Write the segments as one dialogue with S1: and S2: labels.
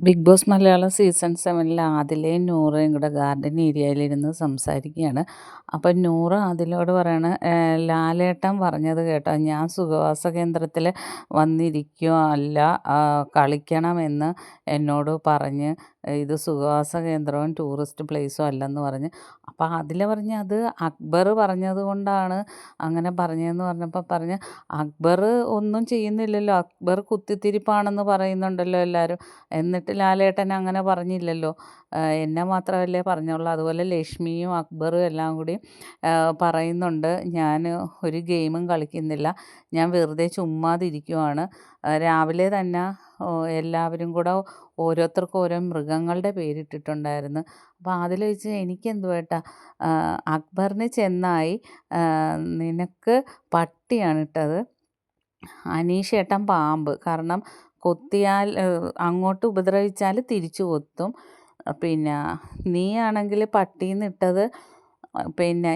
S1: Big boss Malayalam season സെവനിൽ ആദിലയും നൂറയും കൂടെ garden ഏരിയയിലിരുന്ന് സംസാരിക്കുകയാണ്. അപ്പം നൂറ് ആദിലോട് പറയണ ലാലേട്ടൻ പറഞ്ഞത് കേട്ടോ ഞാൻ സുഖവാസ കേന്ദ്രത്തിൽ വന്നിരിക്കുക അല്ല കളിക്കണമെന്ന് എന്നോട് പറഞ്ഞ് ഇത് സുഖവാസ കേന്ദ്രവും ടൂറിസ്റ്റ് പ്ലേസും അല്ലെന്ന് പറഞ്ഞ്. അപ്പോൾ അതിൽ പറഞ്ഞ് അത് അക്ബർ പറഞ്ഞത് കൊണ്ടാണ് അങ്ങനെ പറഞ്ഞതെന്ന് പറഞ്ഞപ്പോൾ പറഞ്ഞ് അക്ബർ ഒന്നും ചെയ്യുന്നില്ലല്ലോ അക്ബർ കുത്തിത്തിരിപ്പാണെന്ന് പറയുന്നുണ്ടല്ലോ എല്ലാവരും. എന്നിട്ട് ലാലേട്ടൻ അങ്ങനെ പറഞ്ഞില്ലല്ലോ. എന്നെ മാത്രമല്ലേ പറഞ്ഞുള്ളൂ. അതുപോലെ ലക്ഷ്മിയും അക്ബറും എല്ലാം കൂടി പറയുന്നുണ്ട്. ഞാൻ ഒരു ഗെയിമും കളിക്കുന്നില്ല. ഞാൻ വെറുതെ ചുമ്മാതിരിക്കുവാണ്. രാവിലെ തന്നെ എല്ലാവരും കൂടെ ഓരോരുത്തർക്കും ഓരോ മൃഗങ്ങളുടെ പേരിട്ടിട്ടുണ്ടായിരുന്നു. അപ്പോൾ അതിൽ വെച്ച് എനിക്കെന്തുവേട്ടാ അക്ബറിന് ചെന്നായി. നിനക്ക് പട്ടിയാണ് ഇട്ടത് അനീഷേട്ടൻ പാമ്പ്. കാരണം കൊത്തിയാൽ അങ്ങോട്ട് ഉപദ്രവിച്ചാൽ തിരിച്ചു കൊത്തും. പിന്നെ നീയാണെങ്കിൽ പട്ടീന്ന് ഇട്ടത് പിന്നെ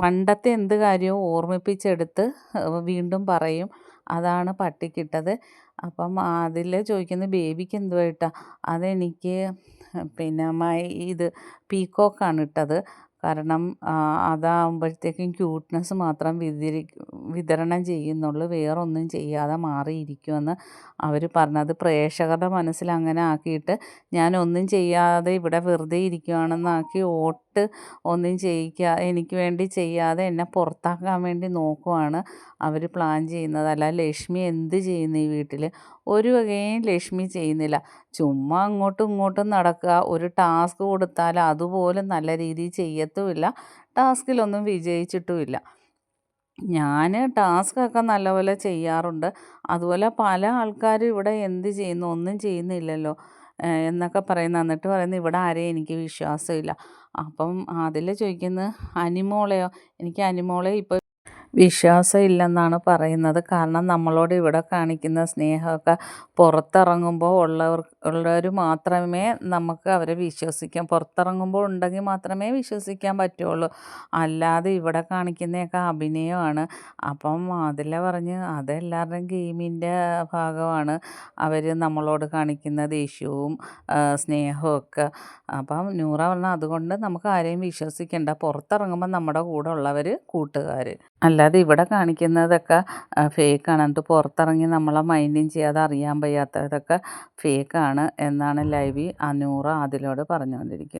S1: പണ്ടത്തെ എന്ത് കാര്യവും ഓർമ്മിപ്പിച്ചെടുത്ത് വീണ്ടും പറയും. അതാണ് പട്ടിക്കിട്ടത്. അപ്പം അതിൽ ചോദിക്കുന്നത് ബേബിക്ക് എന്തുവായിട്ടാ അതെനിക്ക് പിന്നെ ഇത് പീക്കോക്കാണ് ഇട്ടത്. കാരണം അതാകുമ്പോഴത്തേക്കും ക്യൂട്ട്നെസ് മാത്രം വിതിരി വിതരണം ചെയ്യുന്നുള്ളൂ. വേറൊന്നും ചെയ്യാതെ മാറിയിരിക്കുമെന്ന് അവർ പറഞ്ഞത്. പ്രേക്ഷകരുടെ മനസ്സിൽ അങ്ങനെ ആക്കിയിട്ട് ഞാനൊന്നും ചെയ്യാതെ ഇവിടെ വെറുതെ ഇരിക്കുകയാണെന്നാക്കി വോട്ട് ഒന്നും ചെയ്യിക്കുക എനിക്ക് വേണ്ടി ചെയ്യാതെ എന്നെ പുറത്താക്കാൻ വേണ്ടി നോക്കുവാണ് അവർ പ്ലാൻ ചെയ്യുന്നത്. അല്ല ലക്ഷ്മി എന്ത് ചെയ്യുന്നു ഈ വീട്ടിൽ ഒരു വകയും ലക്ഷ്മി ചെയ്യുന്നില്ല. ചുമ്മാ അങ്ങോട്ടും ഇങ്ങോട്ടും നടക്കുക. ഒരു ടാസ്ക് കൊടുത്താൽ അതുപോലെ നല്ല രീതിയിൽ ചെയ്യത്തുമില്ല. ടാസ്കിലൊന്നും വിജയിച്ചിട്ടുമില്ല. ഞാൻ ടാസ്കൊക്കെ നല്ലപോലെ ചെയ്യാറുണ്ട്. അതുപോലെ പല ആൾക്കാരും ഇവിടെ എന്ത് ചെയ്യുന്നു? ഒന്നും ചെയ്യുന്നില്ലല്ലോ. എന്നൊക്കെ പറയുന്ന എന്നിട്ട് പറയുന്നത് ഇവിടെ ആരെയും എനിക്ക് വിശ്വാസമില്ല. അപ്പം അതിൽ ചോദിക്കുന്നത് അനിമോളെയോ? എനിക്ക് അനിമോളെ ഇപ്പോൾ വിശ്വാസമില്ലെന്നാണ് പറയുന്നത്. കാരണം നമ്മളോട് ഇവിടെ കാണിക്കുന്ന സ്നേഹമൊക്കെ പുറത്തിറങ്ങുമ്പോൾ ഉള്ളവർ ഉള്ളവർ മാത്രമേ നമുക്ക് അവരെ വിശ്വസിക്കാൻ പുറത്തിറങ്ങുമ്പോൾ ഉണ്ടെങ്കിൽ മാത്രമേ വിശ്വസിക്കാൻ പറ്റുള്ളൂ. അല്ലാതെ ഇവിടെ കാണിക്കുന്നതൊക്കെ അഭിനയമാണ്. അപ്പം അതിൽ പറഞ്ഞ് അതെല്ലാവരുടെയും ഗെയിമിന്റെ ഭാഗമാണ് അവർ നമ്മളോട് കാണിക്കുന്ന ദേഷ്യവും സ്നേഹവും ഒക്കെ. അപ്പം നൂറ പറഞ്ഞാൽ അതുകൊണ്ട് നമുക്ക് ആരെയും വിശ്വസിക്കേണ്ട. പുറത്തിറങ്ങുമ്പോൾ നമ്മുടെ കൂടെ ഉള്ളവർ കൂട്ടുകാർ അല്ലാതെ ഇവിടെ കാണിക്കുന്നതൊക്കെ ഫേക്കാണ് എന്നിട്ട് പുറത്തിറങ്ങി നമ്മളെ മൈൻഡും ചെയ്യാതെ അറിയാൻ വയ്യാത്തതൊക്കെ ഫേക്കാണ് എന്നാണ് ലൈവി അനൂറ അതിലോട് പറഞ്ഞുകൊണ്ടിരിക്കുന്നത്.